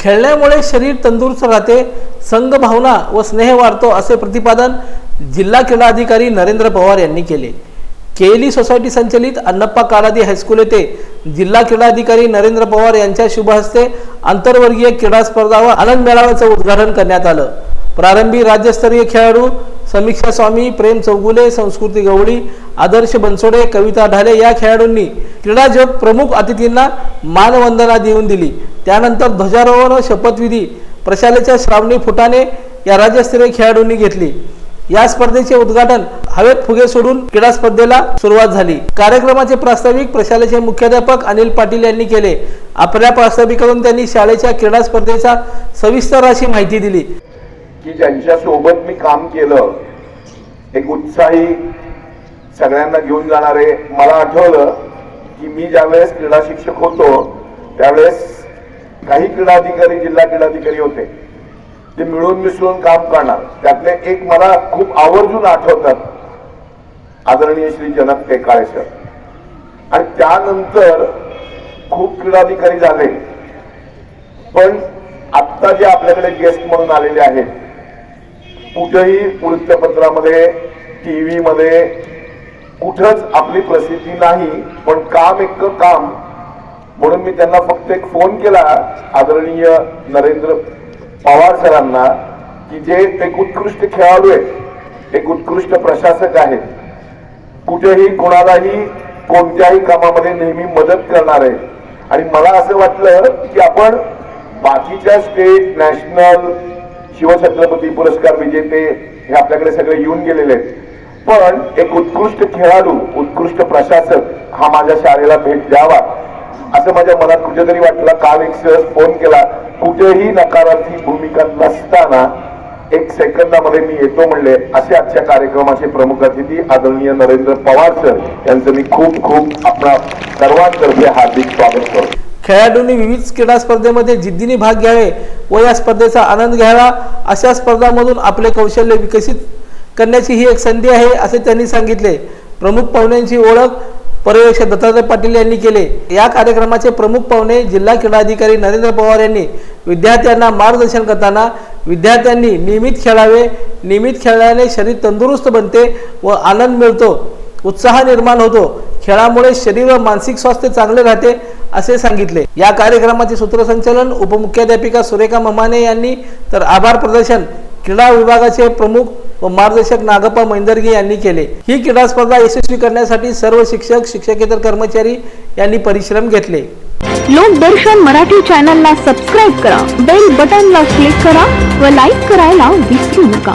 खेळण्यामुळे शरीर तंदुरुस्त राहते संघभावना व स्नेह वाढतो असे प्रतिपादन जिल्हा क्रीडा अधिकारी नरेंद्र पवार यांनी केले. केली सोसायटी संचलित अण्णप्पा कालादी हायस्कूल येथे जिल्हा क्रीडा अधिकारी नरेंद्र पवार यांच्या शुभ हस्ते आंतरवर्गीय क्रीडा स्पर्धा व आनंद मेळाव्याचं उद्घाटन करण्यात आलं. प्रारंभी राज्यस्तरीय खेळाडू समीक्षा स्वामी प्रेम चौगुले संस्कृती गवळी आदर्श बनसोडे कविता ढाले या खेळाडूंनी क्रीडा जग प्रमुख अतिथींना मानवंदना देऊन दिली. त्यानंतर ध्वजारोहण व शपथविधी प्रशालेच्या श्रावणी फुटाने या राज्यस्तरीय खेळाडूंनी घेतली. या स्पर्धेचे उद्घाटन हवेत फुगे सोडून क्रीडा स्पर्धेला सुरुवात झाली. कार्यक्रमाचे प्रास्ताविक प्रशालेचे मुख्याध्यापक अनिल पाटील यांनी केले. आपल्या प्रास्ताविकातून त्यांनी शाळेच्या क्रीडा स्पर्धेचा सविस्तर अशी माहिती दिली. की ज्यांच्या सोबत मी काम केलं एक उत्साही सगळ्यांना घेऊन जाणारे मला आठवलं की मी ज्यावेळेस क्रीडा शिक्षक होतो त्यावेळेस काही क्रीडाधिकारी जिल्हा क्रीडाधिकारी होते ते मिळून मिसळून काम करणार. त्यातले एक मला खूप आवर्जून आठवतात आदरणीय श्री जनक टेकाळे सर आणि त्यानंतर खूप क्रीडाधिकारी झाले. पण आत्ता जे आपल्याकडे गेस्ट म्हणून आलेले आहेत कुठेही वृत्तपत्रामध्ये टीव्ही मध्ये कुठंच आपली प्रसिद्धी नाही पण काम एक काम म्हणून मी त्यांना फक्त एक फोन केला आदरणीय नरेंद्र पवार सरांना की जे एक उत्कृष्ट खेळाडू आहेत एक उत्कृष्ट प्रशासक आहेत कुठेही कोणालाही कोणत्याही कामामध्ये नेहमी मदत करणार आहे आणि मला असं वाटलं की आपण बाकीच्या स्टेट नॅशनल शिवछत्रपती पुरस्कार विजेते हे आपल्याकडे सगळे येऊन गेलेले आहेत. पण एक उत्कृष्ट खेळाडू उत्कृष्ट प्रशासक हा माझ्या शाळेला भेट द्यावा. असं माझ्या मनात कुठेतरी वाटलं. काल एक सहज फोन केला. कुठेही नकारार्थी भूमिका नसताना एक सेकंदामध्ये मी येतो म्हणले. असे आजच्या कार्यक्रमाचे प्रमुख अतिथी आदरणीय नरेंद्र पवार सर यांचं मी खूप खूप आपला सर्वांतर्फे हार्दिक स्वागत करतो. खेळाडूंनी विविध क्रीडा स्पर्धेमध्ये जिद्दीने भाग घ्यावे व या स्पर्धेचा आनंद घ्यावा अशा स्पर्धांमधून आपले कौशल्य विकसित करण्याची ही एक संधी आहे असे त्यांनी सांगितले. प्रमुख पाहुण्यांची ओळख पर्यवेक्षक दत्तात्रय पाटील यांनी केले. या कार्यक्रमाचे प्रमुख पाहुणे जिल्हा क्रीडाधिकारी नरेंद्र पवार यांनी. विद्यार्थ्यांना मार्गदर्शन करताना विद्यार्थ्यांनी नियमित खेळावे नियमित खेळल्याने शरीर तंदुरुस्त बनते व आनंद मिळतो. उत्साह निर्माण होतो. खेळामुळे शरीर व मानसिक स्वास्थ्य चांगले राहते असे सांगितले. या कार्यक्रमाचे सूत्रसंचालन उपमुख्याध्यापिका सुरेखा ममाने यांनी. तर आभार प्रदर्शन क्रीडा विभागाचे प्रमुख व मार्गदर्शक नागप्पा मैंदर्गे यांनी केले. ही क्रीडा स्पर्धा यशस्वी करण्यासाठी सर्व शिक्षक शिक्षकेतर कर्मचारी यांनी परिश्रम घेतले. लोकदर्शन मराठी चॅनलला सबस्क्राईब करा. बेल बटनला क्लिक करा व लाईक करायला विसरू नका.